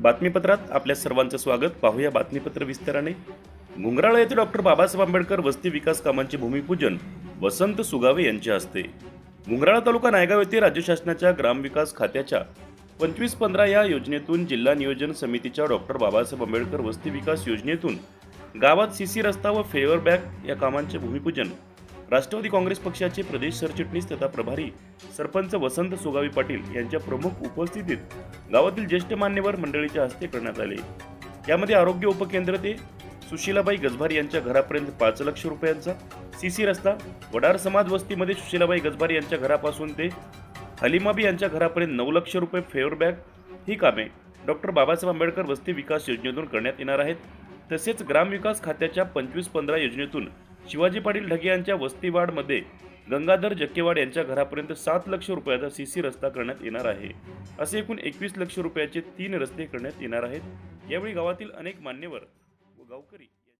बातमीपत्रात आपल्या सर्वांचं स्वागत. पाहूया बातमीपत्र विस्ताराने. घुंगराळा येथे डॉक्टर बाबासाहेब आंबेडकर वस्ती विकास कामांचे भूमिपूजन वसंत सुगावे यांच्या हस्ते. घुंगराळा तालुका नायगाव येथे राज्य शासनाच्या ग्रामविकास खात्याच्या पंचवीस पंधरा या योजनेतून जिल्हा नियोजन समितीच्या डॉक्टर बाबासाहेब आंबेडकर वस्ती विकास योजनेतून गावात सीसी रस्ता व फेवर बॅग या कामांचे भूमिपूजन राष्ट्रवादी काँग्रेस पक्षाचे प्रदेश सरचिटणीस तथा प्रभारी सरपंच वसंत सुगावी पाटील यांच्या प्रमुख उपस्थितीत गावातील ज्येष्ठ मान्यवर मंडळीच्या हस्ते करण्यात आले. यामध्ये आरोग्य उपकेंद्र ते सुशीलाबाई गजभार यांच्या घरापर्यंत पाच लक्ष रुपयांचा सी रस्ता वडार समाज वस्तीमध्ये सुशीलाबाई गजभार यांच्या घरापासून ते हलिमाबी यांच्या घरापर्यंत नऊ लक्ष रुपये फेअर बॅग ही कामे डॉक्टर बाबासाहेब आंबेडकर वस्ती विकास योजनेतून करण्यात येणार आहेत. तसेच ग्रामविकास खात्याच्या पंचवीस पंधरा योजनेतून शिवाजी पाटील ढगे यांच्या वस्तीवाडमध्ये गंगाधर जक्केवाड यांच्या घरापर्यंत सात लक्ष रुपयाचा सीसी रस्ता करण्यात येणार आहे. असे एकूण एकवीस लक्ष रुपयाचे तीन रस्ते करण्यात येणार आहेत. यावेळी गावातील अनेक मान्यवर व गावकरी